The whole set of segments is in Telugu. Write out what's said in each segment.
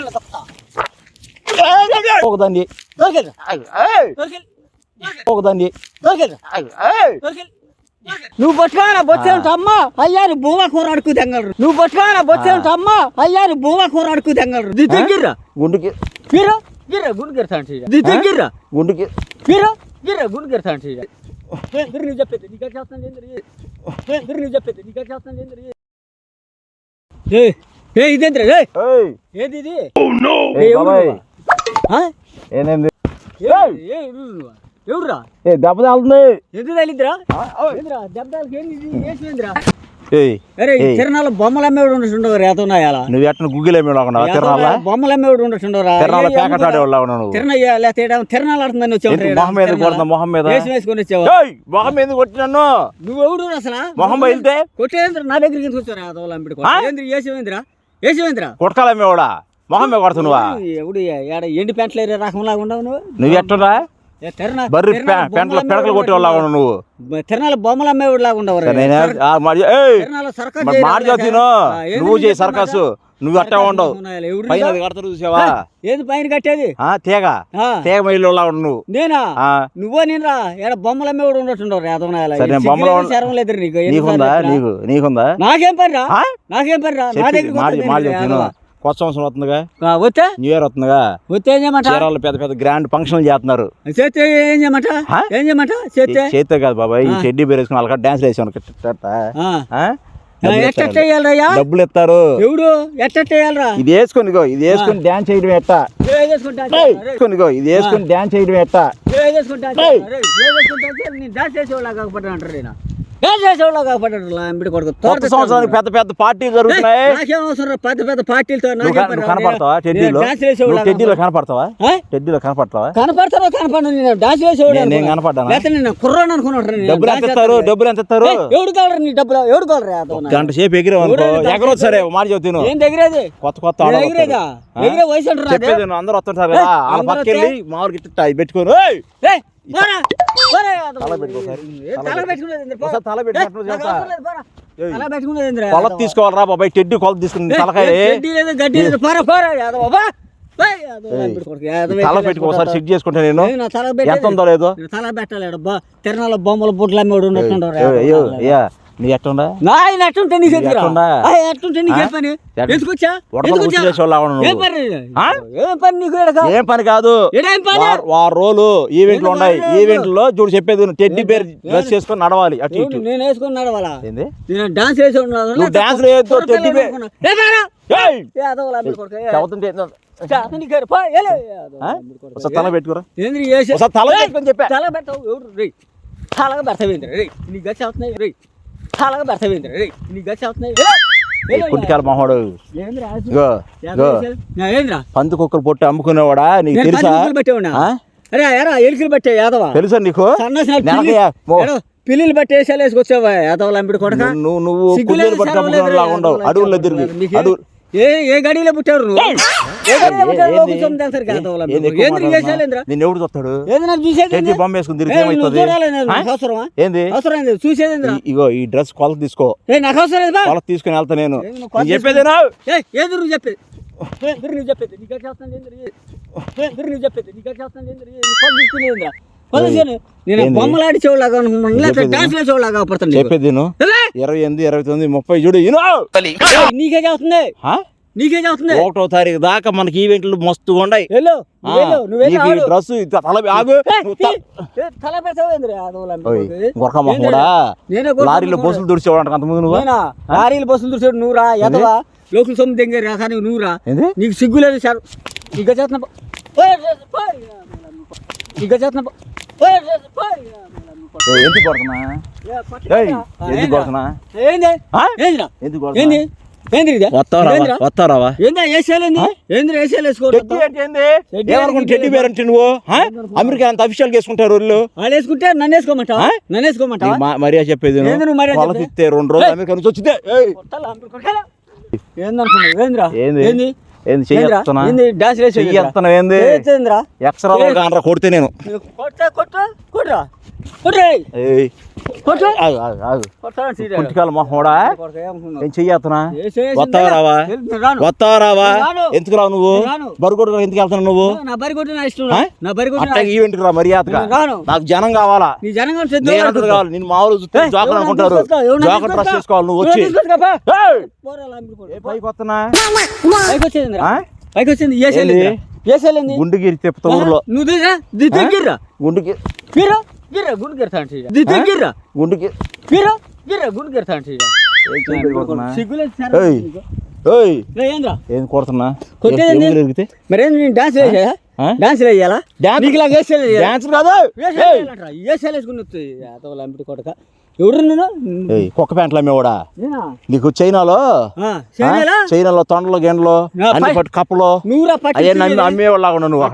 పేర్లు తప్ప దొరికింది దొరికింది నువ్వు పట్టుకోనా బొచ్చేంట అమ్మ అయ్యారు బువ్వ కూర అడుకు తెంగలరు. నువ్వు పట్టుకోనా బొచ్చేంట అమ్మ అయ్యారు బువ్వ కూర అడుకు తెంగలరు. ది దగ్గర గుండుకి. గిర్ర గిర్ర గుండు గిరతాంటి ది దగ్గర గుండుకి. గిర్ర గిర్ర గుండు గిరతాంటి గిర్ర నువ్వు చెప్పేది నీకు చేస్తాను గిర్ర నువ్వు చెప్పేది నీకు చేస్తాను ఏ ఏ ఇదేంద్ర? ఏది ఇది? ఆ? ఏనేంది? ఎవరురా? ఏ దెబ్బ తాగుతుంది. ఎందుకు తగిలిద్రా ఈ ఏయ్. తిరణాల బొమ్మలు అమ్మేవాడు ఉండొచ్చుండవు రేతున్నాయాలా నువ్వు ఎట్ట గుగ్గిలు ఉన్నావు తిరణాల? బొమ్మలు అమ్మేవాడు ఉండొచ్చుండవురా తిరణాల ప్యాకెట్ ఆడేవాళ్ళు నువ్వు? తిరణయ్య లేకపోతే తిరణాలు ఆడుతుందని ఏంటి మొహం మీద మొహం మీద? వేసి వేసుకొని వచ్చావా? మొహం మీద కొట్టినాను నువ్వు ఎవడు అసలు? మొహం బయలుతే కొట్టేంద్ర నా దగ్గరికి వచ్చారా అంపిడి ఆ? ఏంద్ర ఏసేవేంద్రా ఏసేవేంద్రా కొట్టకాలమ్మేవాడా మొహం మీద కొడుతున్నావా? ఎవడు ఏడ ఎండి పెంటలు ఏరే రకంలాగా ఉండవు నువ్వు? నువ్వు ఎట్టురా ఏ బర్రి పెంటల పెడకలు కొట్టేవాళ్ళ అమ్మేవాడు నువ్వు. తిరణాల బొమ్మలు అమ్మేవాడు లాగా ఉండవు మాట చదువును నువ్వు చేయి సర్కస్. నువ్వు అట్టే ఉండవు. పైన అది కడతారు చూసావా? ఏది పైన కట్టేది? ఆ తీగ. తీగ మైలు నువ్వు. నేనా? నువ్వో నేనురా ఏడ బొమ్మల మీద కూడా ఉండొచ్చుండవు నేను బొమ్మలో లేదు నీకు నీకుందా? నీకు నీకుందా? నాకేం పని రా? నాకేం పని రా? నా నేను యాదవ. కొత్త సంవత్సరం వస్తుందిగా. వస్తే? న్యూ ఇయర్ వస్తుందిగా. వస్తే ఏం చేయమంట? చీరాలు పెద్ద పెద్ద గ్రాండ్ ఫంక్షన్లు చేస్తున్నారు. చేస్తే ఏం చేయమంట? ఏం చేయమంట? చేస్తే? చేస్తే కాదు బాబాయ్ ఈ. చెడ్డీ బేరేసుకుని వాళ్ళకి డాన్స్ వేసాను డబ్బులు ఇస్తారు. ఎవడు? ఎట్టెట్ట వేయాలరా ఇది వేసుకొని ఇగో ఇది వేసుకొని డాన్స్ చేయడం ఎట్ట? వేసుకుంటా ఏయ్, వేసుకొని ఇగో ఇది వేసుకొని డాన్స్ చేయడం ఎట్ట? వేసుకుంటా డాన్స్ చేసేవాళ్ళ కాకపోతే అంటారు నేను చేసేవాళ్ళ కాకపోతే అంబిడి కొడుకు. కొత్త సంవత్సరానికి పెద్ద పెద్ద పార్టీలు జరుగుతున్నాయి. నాకేం అవసరం పెద్ద పార్టీలతో? కనపడతావా టెడ్డీలో? టెడ్డీలో కనపడతావా? టెడ్డీలో కనపడతావా? కనపడతావో? కనపడను నేను. డాన్స్. కనపడ్డానా? కుర్రాను డబ్బులు ఎంత ఇస్తారు. డబ్బులు ఎంత ఇస్తారు? ఏయ్, ఎవడు కావాలి నీ డబ్బులు? ఎవడు కావాలి గంట సేపు ఎగిరావు అనుకో. ఎగరొచ్చు సరే మాట చెబుతాను ఏం కొత్త కొత్త ఎగిరేదా. ఎగిరే వయసు అంటారా? చెప్పేది అందరూ వస్తుంటారు కదా. వాళ్ళ అందరూ పక్కకి వెళ్ళి మామూలుగా ఇట్ట కొలత? తీసుకోవాలరా బాబాయ్ టెడ్డి కొలత తీసుకుని ఏయ్, తలకాయ తల పెట్టుకో ఒకసారి. చెక్ చేసుకుంటా నేను. ఎంత ఉందో లేదో? తల పెట్టలేడు తిరణాల బొమ్మల అమ్మేవాడు ఉన్నట్టుండవు నీ ఎట్టుండా? నా ఆయన ఎట్టుంటే నీకు ఎదురా ఎట్టుండా? ఎట్టుంటే నీకు ఏ? పని? ఏం నీకు? ఏం పని కాదు. వార్- రోజులు ఈవెంట్లు ఉన్నాయి? ఈవెంట్లో చూడు చెప్పేది. టెడ్డి బేర్ డ్రెస్ చేసుకొని నడవాలి. అటు? ఇటు. నేను వేసుకొని నడవాలా? ఏంది? నేను డాన్స్ వేసి ఉన్నాను. నువ్వు డాన్స్ వేయొద్దు, టెడ్డీ! చదువుతుంటే తల పెట్టుకోరా. తల పెట్టుకొని చెప్పా. తల రే రే నీ గచ్చి అవుతున్నాయి రే నీ గచ్చి అవుతున్నాయి కుట్టికాల మొహోడు పంది కుక్కలు పొట్టి అమ్ముకునేవాడా? నీకు తెలుసా? ఎలుకలు పెట్టే యాదవ? తెలుసా నీకు. పిల్లిలు పట్టి వేసాలు వేసుకొచ్చావా యాదవ లంపిడి కొడక? నువ్వు నువ్వు అడవుల్లో తిరిగి. కొడక. ఏ ఏ గడిలో పుట్టారు ఎవడు చూస్తాడు? ఏంది చూసేది బొమ్మ వేసుకుని తిరిగి ఏంది? ఈ- ఇగో ఈ డ్రెస్ కొలత తీసుకో. నాకు అవసరం లేదు బా. కొలత తీసుకుని వెళ్తా నేను. చెప్పేది ఏది నువ్వు చెప్పేది? నువ్వు చెప్పేది? నీకు చేస్తాను చెప్పేది? నీకు చేస్తాను తీసుకునేంద్ర నేను ఏంది? బొమ్మలు ఆడిచేవాళ్ళగా అనుకున్నాను లేకపోతే చెప్పేది డాన్స్ చెప్పేది ఇరవై ఎనిమిది ఇరవై తొమ్మిది ముప్పై చూడు నీకే చేస్తుంది? నీకే చేస్తుంది ఒకటో తారీఖు దాకా మనకి ఈవెంట్లు మస్తుగా ఉన్నాయి నువ్వు నువ్వు. డ్రెస్ నువ్వు లారీలో. బస్సులు దుడిచేవాడు నువ్వు నేనా లారీలు బస్సులు చూసాడు నువ్వురా ఎదవా లోకుల సొమ్ము దగ్గర రా కానీ నువ్వురా నీకు సిగ్గు లేదు సార్ ఇక చేస్తున్నా. ఇక చేస్తున్నా ఎందుకు కొడుతున్నా? ఎందుకు? కొడుతున్నా? ఏంది? ఆ? ఏందిరా? ఎందుకు ఏంది? కొడుతున్నా నువ్వు? అమెరికా అంత అఫీషియల్ చేసుకుంటారు వాళ్ళు. వేసుకుంటే నన్ను వేసుకోమంటావా? ఆ? నన్ను మా- మర్యాద చెప్పేది రెండు రోజులు అమెరికా నుంచి వచ్చిందే. ఏయ్, కొట్టాలా? అంటుడు కొట్టాలా? ఏందనుకున్నావు ఏందిరా? ఏంది? ఏంది? చెయ్యొస్తున్నా డాన్స్ వేసి ఏంది? కానరా కొడితే నేను. కొట్ట కొట్ట కొట్రా ఏమనుకున్నావు? ఏం? వస్తావా రావా. వస్తావా రావా. ఎందుకు రావు నువ్వు? నేను రాను. బరుగొడు ఎందుకు వెళ్తున్నావు నువ్వు? అట్లా రా మర్యాదగా. నాకు జనం కావాలా? నీ జనంగా ఉంటే నేను కావాలి నేను మామూలు జోకర్ అనుకుంటారు. జోకర్ డ్రెస్ నువ్వు వచ్చి. పైకి వస్తున్నా? వచ్చింది ఏ? గుండుగిరి తిప్పుతా ఊర్లో. నువ్వు దిగా దిద్దు గిర్రా గుండు గిర్తా దిద్దు గిర్రా గుండుకి గిర్రా గిర్రా గుండు గిర్తా ఏం కొడుతున్నా కొట్టేది మరేంది నేను డాన్స్ వేసా? డాన్స్ వేయాలా డాన్స్? డాన్స్ కాదు! వేసేసుకుని లంపిటి కొడక ఎవరు నేను కుక్క ప్యాంట్లు అమ్మేవాడా? నీకు చైనాలో? చైనాలో? తొండలు గెండలు అన్ని పట్టు కప్పలు అమ్మేవాళ్ళగా ఉన్నావు నువ్వు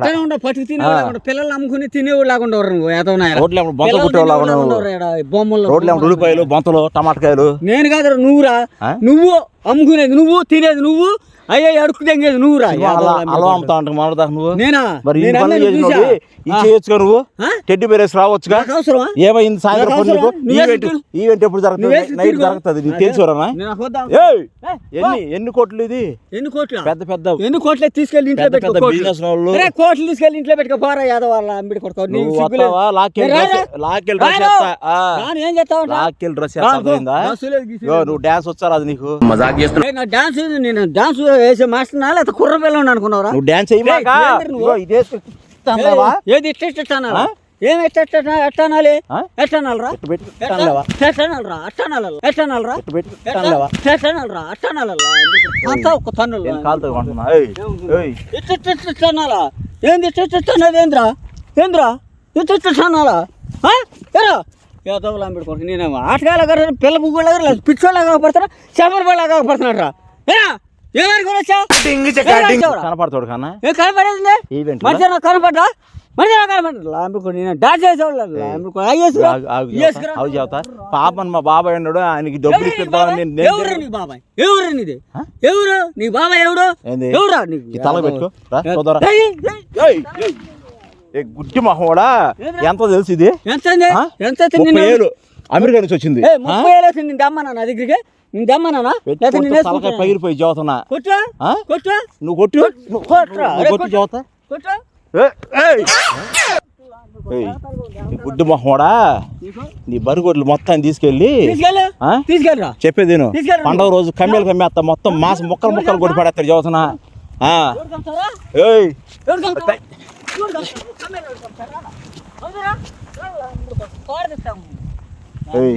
పట్టుకు తినేవాళ్ళు పిల్లలు అమ్ముకుని తినేవాళ్ళు లాగా ఉండవు నువ్వు బొంతలు కుట్టేవాళ్ళగా ఉన్నావు. బొమ్మలు రోడ్లు ఉల్లిపాయలు బొంతలు టమాటకాయలు. నేను కాదు నువ్వురా? నువ్వు అమ్ముకునేది నువ్వు తినేది నువ్వు అయ్యే అడుక్కు తెంగేది నువ్వురా అలా నువ్వు? నేనా? మరి నేను ఇన్ని పనులు అమ్మేది చేసినోడు చూసా? ఇది చేయొచ్చుగా నువ్వు. ఆ? టెడ్డి బేరేసి రావచ్చుగా? ఏమైంది సాయంత్రం? నువ్వు ఈవెంట్ ఎప్పుడు నువ్వు జరుగుతుంది నైట్. జరుగుతుంది. నీకు ఎన్ని ఎన్ని కోట్లు ఇది? ఎన్ని కోట్ల? పెద్ద పెద్ద ఎన్ని కోట్లే తీసుకెళ్ళి ఇంట్లో పెద్ద. బిజినెస్ వాళ్ళు కోట్లు తీసుకెళ్ళి ఇంట్లో పెట్టుకో. పోరా యాదవ్ వాళ్ళ అంబిడి నీకు నువ్వు లాక్కెళ్ళి. లాక్కెళ్ళి డ్రెస్. చేస్తా. ఏం చేస్తావు? లాక్కెళ్ళి డ్రెస్ చేస్తా అర్థమైందా? ఇగో నువ్వు డాన్స్ వచ్చారు అది నీకు? నా డాన్స్ ఏంది? నేను డాన్స్ వేసే మాస్టర్ లేకపోతే కుర్ర పిల్లని అనుకున్నారా నువ్వు డాన్స్ ఇదే? ఏది? ఏం ఎట్ట అంతా ఒక తన్నులు కాలుతో ఏంది ఇట్ట ఇట్ట ఇట్ట అనేది ఏంద్రా? ఏంద్రా ఇట్ట ఇట్ట ఇట్ట ఏదో లాంబిడి కొడుకు. నేనేమో ఆటగాళ్ళ పిల్ల బుగ్గులాగా పిచ్చోళ్ళగా పడతారా చేపల పడలాగా పడుతున్నాడు రా కనపడతాడు కన్నా. కనపడేది మనిషి కనపడ్డా? నేను. పాపం మా బాబాయ్ ఉన్నాడు ఆయనకి డబ్బులు నేను- నేను ఎవరు నీ బాబాయ్? ఎవరు నీది? ఎవరు? నీ బాబాయ్ ఎవడు? ఎవరా తల పెట్టుకో. గుడ్డి మహోడా ఎంత తెలుసు ఇది? ఎంత అమెరికా నుంచి వచ్చింది. ఏయ్, ముప్పై ఏళ్ళు వచ్చింది నేను దమ్మనా నా దగ్గరికి? నేను దమ్మనా? పగిలిపోయి చదువుతున్నా. కొట్టు ఆ? కొట్టు. నువ్వు కొట్టు. కొట్టు. చదువుతా. గుడ్డి మహోడా నీ బరిగొడ్లు మొత్తం తీసుకెళ్ళి? తీసుకెళ్ళరా? చెప్పేది. పండగ రోజు కమ్మేలు కమ్మేస్తా. మొత్తం మాసం ముక్కలు ముక్కలు కొట్టి పడేస్తాడు చదువుతున్నా. ఎవరు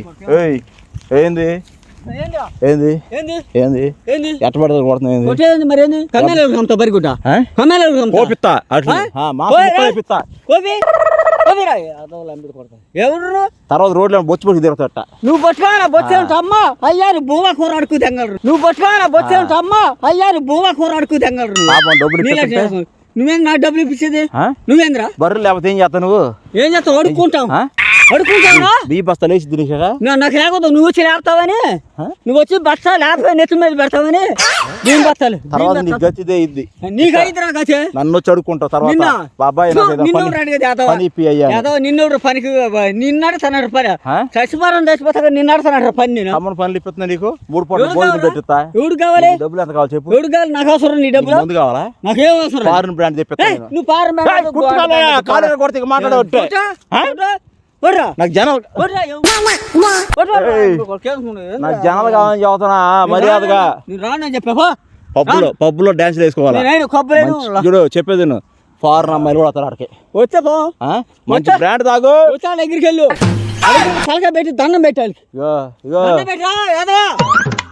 ఏంది? ఏంది? ఏంది? ఏంది? ఎట్ట కొడుతుంది ఏంది? కొట్టేది మరి ఏంది? కమ్మేలు బరిగుడ్డ? కమ్మేలు కోపిత్తా అట్లా. రా. అదోలు అంబిడి? తర్వాత రోడ్లో బొచ్చు బొచ్చు తిరుగుతాట నువ్వు పట్టుకోవాలా బొచ్చేంట అమ్మ? అయ్యారు బువ్వ కూర అడుకు తెంగలరు. నువ్వు పట్టుకోవాలా బొచ్చేంట అమ్మ? అయ్యారు బువ్వ కూర అడుకు తెంగలరు. పాపం డబ్బులు. నువ్వేం నా డబ్బులు ఇప్పించేది? నువ్వేంద్రా? బర్రెలు లేకపోతే ఏం చేస్తావు నువ్వు? ఏం చేస్తావు? అడుక్కుంటావు అడుక్కుంటావా బియ్య బస్తా లేచి నా- నాకు లేకపోతే నువ్వు వచ్చి లేపుతావని? ఆ? నువ్వు వచ్చి బస్తా లేకపోతే నెత్తి మీద పెడతావని? దీని బస్తాలు? తర్వాత నీ. గతిదే ఇద్ది. నీకు అయితే నాకు వచ్చే నన్ను వచ్చి అడుక్కుంటావు తర్వాత బాబాయ్ నిన్నోడు పనికి నిన్నాడు తనడు పని? చచ్చిపోరం చచ్చిపోతా నిన్నాడు తనడు పని నేను. అమ్మని పనులు నీకు? మూడు పూట ఎవరు భోజనం? పెట్టిస్తా. ఎవడు కావాలి? డబ్బులు ఎంత కావాలి చెప్పు. ఎవడు కావాలి? నాకు అవసరం నీ డబ్బులు? ముందు కావాలా? నాకేం అవసరం. ఫారెన్ బ్రాండ్ నేను. నువ్వు కుట్టుకోవాలా? కాలేజీలో కొడితే మాట్లాడవట్టే. నాకు జనాలు. నాకు జనాలు కావాలని చెబుతున్నా. మర్యాదగా. నేను రానని చెప్పా పబ్బులో పబ్బులో డాన్స్ వేసుకోవాలా? మంచి- చూడు చెప్పేది నువ్వు ఫారెన్ అమ్మాయిలు కూడా వస్తారు అక్కడికి వచ్చా పో. ఆ? మంచి. బ్రాండ్ తాగు. వచ్చా దగ్గరికి వెళ్ళు. తలకాయ పెట్టి దండం పెట్టాలి ఇగో ఇగో. దండం పెట్టా ఏదో.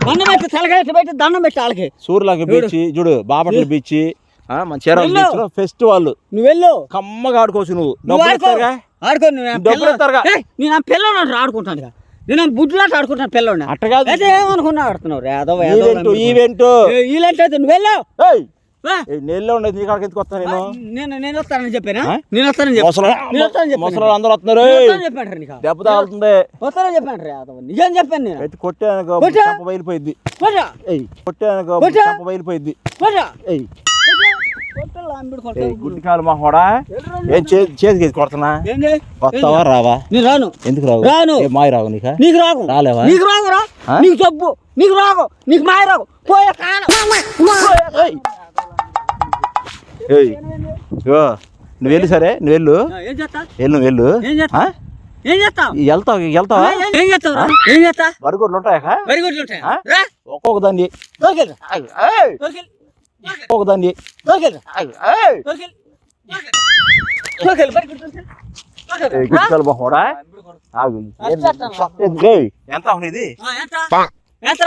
దండం పెట్టి తలకాయ పెట్టి దండం పెట్టి వాళ్ళకి. సూర్యలాగా బీచ్ చూడు బాపట్ల బీచ్ మన చీరాల వెళ్ళు. ఫెస్టివల్ నువ్వు వెళ్ళు కమ్మగా ఆడుకోవచ్చు నువ్వు. డబ్బులు ఇస్తారుగా? ఆడుకో నువ్వు నా డబ్బులు పిల్ల- ఇస్తారుగా? ఏయ్, నేను ఆ పిల్లోడు ఆడుకుంటాను. నేను బుడ్లాట ఆడుకుంటాను పిల్లోడిని అట్ట కాదు. అయితే ఏమనుకున్నా ఆడుతున్నావు? ఏదో ఈవెంట్ ఈవెంట్ ఈలెంట్ అయితే నువ్వు వెళ్ళు ఏయ్! వా. నెలలో ఉండేది నీ కాడికి ఎందుకు వస్తా నేను? నేను నేను వస్తానని చెప్పానా? ఆ? నేను వస్తానని చెప్పాను ముసలి నేను వస్తానని చెప్పాను. ముసలి అందరూ వస్తున్నారు. నేను ఏయ్. వస్తానని చెప్పాను నీకు. దెబ్బ తాగుతుంది. వస్తానని చెప్పాను రే యాదవ్ నిజం చెప్పాను నేను. ఎత్తి కొట్టానుకో కొట్టా? చంప బయలిపోయింది బయలిపోయింది కొట్రా ఏయ్ కొట్టలు అంబిడి ఏయ్, కొడతావు గుడ్డి కాలు మా హోడా? ఏం చేతికి కొడుతున్నా? వస్తావా రావా? నేను రాను. ఎందుకు రావు? రాను. మాయ రావు నీకా? నీకు రాగు రాలేవా? నీకు రాగురా ఆ? నీకు జబ్బు నీకు రాగు నీకు మాయ పోయే ఇగో, నువ్వు వెళ్ళు సరే నువ్వు వెళ్ళు. వెళ్ళు వెళ్ళు. ఏం చేస్తావు వెళ్తావు వెళ్తావా? ఏం చేస్తావు ఏం చేస్తా? బరిగొడ్లు ఉంటాయా? వెరీ గుడ్ ఉంటాయి? రా. ఒక్కొక్క దాన్ని. దొరికెళ్ళు ఆగు, ఏయ్. దొరికెళ్ళు ఒక్కొక్క దాన్ని దొరికెళ్ళు ఆగు, ఏయ్. దొరికెళ్ళు దొరికెళ్ళు వెరీ గుడ్ దొరికెళ్ళు ఏయ్, గుడ్డి కాలు మా హోడా ఆగు ఏయ్, ఎంత? అవునిది ఎంత? ఎంత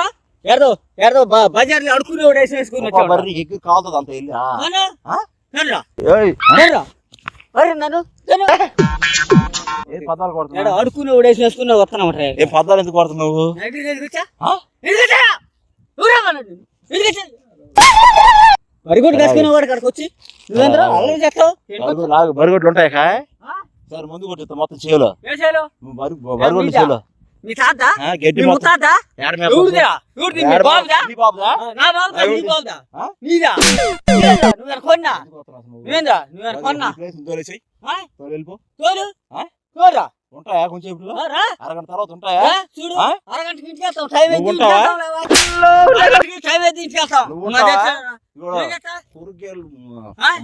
ఎర్దో ఎర్దో బజార్లో అడుకునే వేసి వేసుకుని వచ్చాడు బర్రె ఎగ్గు అంత నన్ను పదాలు కొడుతున్నావు? అడుకునే వేసి వేసుకుని ఏం పదాలు ఎందుకు కొడుతున్నావు? కూడా కసుకునే వాడు అక్కడికి వచ్చి నువ్వేంద్రా అల్లరి చేస్తావు? బరుగు లాగు బరిగొడ్లు ఉంటాయి కా సరే ముందు కొట్టిస్తా మొత్తం చేయాలి బరిగొడ్లు మీదా? చేలో. మీ తాత? ఆ, గడ్డి? నువ్వేనా కొన్నా? నువ్వేంద్రా? నువ్వేనా కొన్నా? తోలు? ఉంటాయా కొంచెం అరగంట తర్వాత ఉంటాయా? చూడు? అరగంటకి ఇంటికి వెళ్తాం టైం?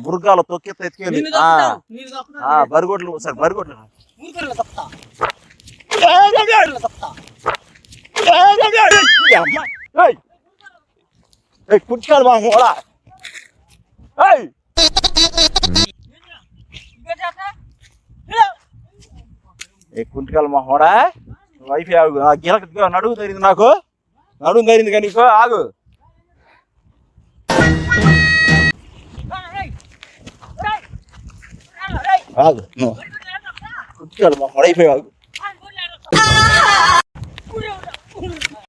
బుర్గాలు తొక్కెత్త ఎత్తుకెళ్ళి. బరిగొడ్లు సరే బరిగొడ్లు. కుర్చీకాలు మా మూల ఏయ్ ఇంకా చేస్తా? ఇలా. ఏ కుంటికాలు మా వైఫ్ ఆగు. ఆ గిలక నడువు తరింది నాకు. నడువు తరింది కానీ ఆగు. ఆగు. నువ్వు కుంటికాలు మా హోడ అయిపోయి ఆగు.